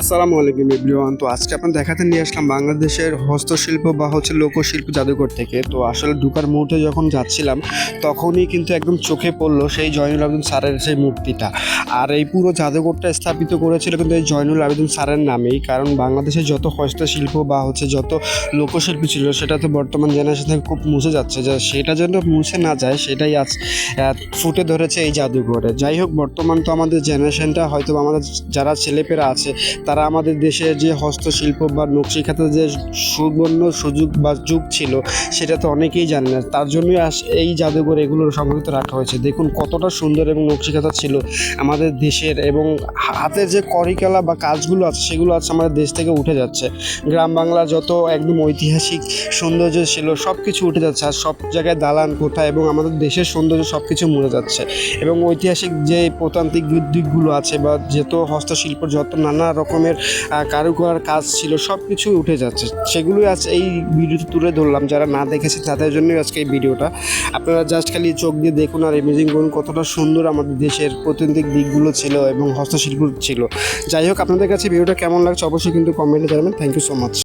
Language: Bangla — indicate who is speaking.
Speaker 1: আসসালামু আলাইকুম এভরিওয়ান। তো আজকে আপনার দেখাতে নিয়ে আসলাম বাংলাদেশের হস্তশিল্প বা হচ্ছে লোকশিল্প জাদুঘর থেকে। তো আসলে ঢুকার মুহূর্তে যখন যাচ্ছিলাম, তখনই কিন্তু একদম চোখে পড়ল সেই জয়নুল আবেদিন স্যারের সেই মূর্তিটা। আর এই পুরো জাদুঘরটা স্থাপিত করেছিল কিন্তু এই জয়নুল আবেদিন স্যারের নামেই। কারণ বাংলাদেশের যত হস্তশিল্প বা হচ্ছে যত লোকশিল্পী ছিল, সেটা তো বর্তমান জেনারেশন থেকে খুব মুছে যাচ্ছে। যে সেটা যেন মুছে না যায়, সেটাই আজ ফুটে ধরেছে এই জাদুঘরে। যাই হোক, বর্তমান তো আমাদের জেনারেশনটা হয়তো আমাদের যারা ছেলেপেরা আছে তারা আমাদের দেশের যে হস্তশিল্প বা নকশিখাতে যে সুবর্ণ সুযোগ বা যুগ ছিল, সেটা তো অনেকেই জানে না। তার জন্যই এই জাদুঘর এগুলোর সংরক্ষিত রাখা হয়েছে। দেখুন কতটা সুন্দর এবং নকশিকাতা ছিল আমাদের দেশের এবং হাতে যে করিকালা বা কাজগুলো আছে, সেগুলো আছে আমাদের দেশ থেকে উঠে যাচ্ছে। গ্রাম বাংলা যত একদম ঐতিহাসিক সৌন্দর্য ছিল সব কিছু উঠে যাচ্ছে। আর সব জায়গায় দালান, কোঠা এবং আমাদের দেশের সৌন্দর্য সব কিছু মরে যাচ্ছে। এবং ঐতিহাসিক যে প্রতান্ত্রিক দিকগুলো আছে বা যত হস্তশিল্প, যত নানা রকমের কারুকলার কাজ ছিল সব কিছুই উঠে যাচ্ছে। সেগুলোই আজ এই ভিডিওতে তুলে ধরলাম, যারা না দেখেছে তাদের জন্যই আজকে এই ভিডিওটা। আপনারা জাস্ট খালি চোখ দিয়ে দেখুন আর ইমেজিং করুন কতটা সুন্দর আমাদের দেশের প্রত্যেক দিকগুলো ছিল এবং হস্তশিল্প ছিল। যাই হোক, আপনাদের কাছে ভিডিওটা কেমন লাগছে অবশ্যই কিন্তু কমেন্টে জানাবেন। Thank you so much